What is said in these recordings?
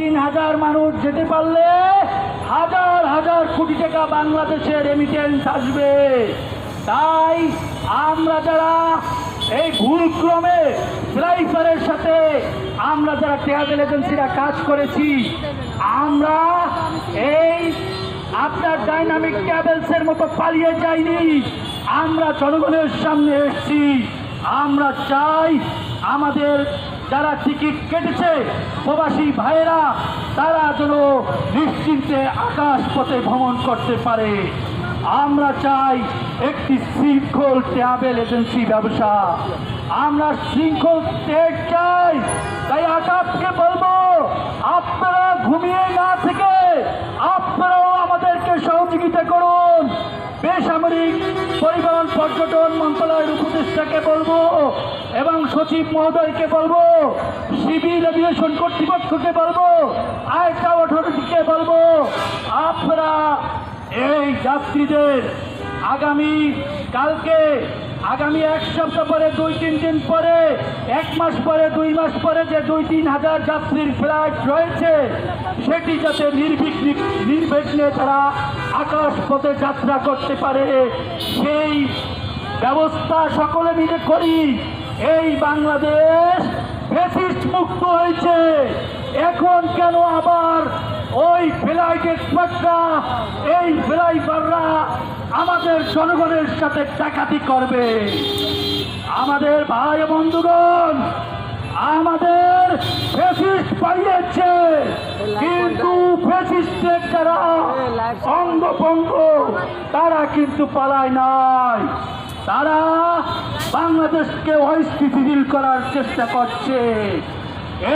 তিন হাজার মানুষ যেতে পারলে হাজার হাজার কোটি টাকা বাংলাদেশে রেমিটেন্স আসবে। তাই আমরা যারা এই ভুলক্রমে ড্রাইভারের সাথে আমরা যারা ট্রাভেল এজেন্সিরা কাজ করেছি, আমরা এই আপনার ডাইনামিক ট্রাভেলসের মতো পালিয়ে যাইনি। আমরা জনগণের সামনে এসেছি। আমরা চাই আমাদের যারা টিকিট কেটেছে প্রবাসী ভাইয়েরা, তারা যেন নিশ্চিন্তে আকাশ পথে ভ্রমণ করতে পারে। আমরা চাই একটি শৃঙ্খল ট্রাভেল এজেন্সি ব্যবসা। আমরা শৃঙ্খল স্টেট চাই। তাই আকাশকে বলব, আপনারা ঘুমিয়ে না থেকে আপনারাও আমাদেরকে সহযোগিতা করুন। বেসামরিক পরিবহন, পর্যটন মন্ত্রণালয়ের উপদেষ্টাকে বলব সচিব মহোদয়কে বলব, সিভিল এভিয়েশন কর্তৃপক্ষকে বলব আয়টা অথরিটিকে বলব, আপনারা এই যাত্রীদের আগামী কালকে, আগামী এক সপ্তাহ পরে, দুই, তিন দিন পরে, এক মাস পরে, দুই মাস পরে যে দুই, তিন হাজার যাত্রীর ফ্লাইট রয়েছে, সেটি যাতে নির্বিঘ্নে নির্বিঘ্নে তারা আকাশ পথে যাত্রা করতে পারে, সেই ব্যবস্থা সকলে মিলে করি। এই বাংলাদেশ ফেসিস্ট মুক্ত হয়েছে। এখন কেন আবার ওই ফ্লাইট এক্সপার্টরা এই ফ্লাইভাররা আমাদের জনগণের সাথে ডাকাতি করবে? আমাদের ভাই বন্ধুগণ, আমাদের ফেসিস্ট পাইয়েছে কিন্তু ফেসিস্টের যারা অঙ্গভঙ্গ, তারা কিন্তু পালায় নাই। তারা বাংলাদেশকে অস্থিতিশীল করার চেষ্টা করছে।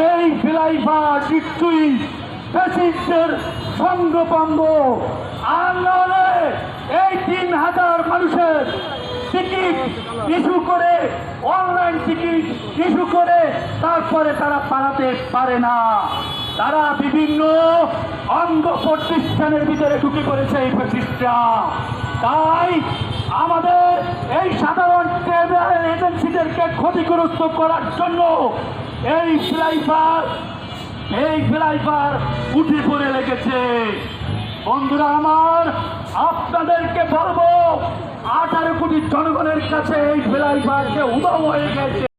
এই ফ্লাইভার নিশ্চয়ই ফেসিস্টের সঙ্গভঙ্গ আর নাহলে এই তিন হাজার মানুষের টিকিট ইস্যু করে, অনলাইন টিকিট ইস্যু করে, তারপরে তারা পালাতে পারে না। তারা বিভিন্ন অঙ্গ প্রতিষ্ঠানের ভিতরে ঢুকে পড়েছে এই ফ্যাসিস্টরা। তাই আমাদের এই সাধারণ ট্রাভেল এজেন্সিদেরকে ক্ষতিগ্রস্ত করার জন্য এই ফ্লাইভার এই ফ্লাইভার উঠে পড়ে লেগেছে। বন্ধুরা আমার, আপনাদেরকে বলব, আঠারো কোটি জনগণের কাছে এই ফ্লাইভারকে উদম হয়ে গেছে।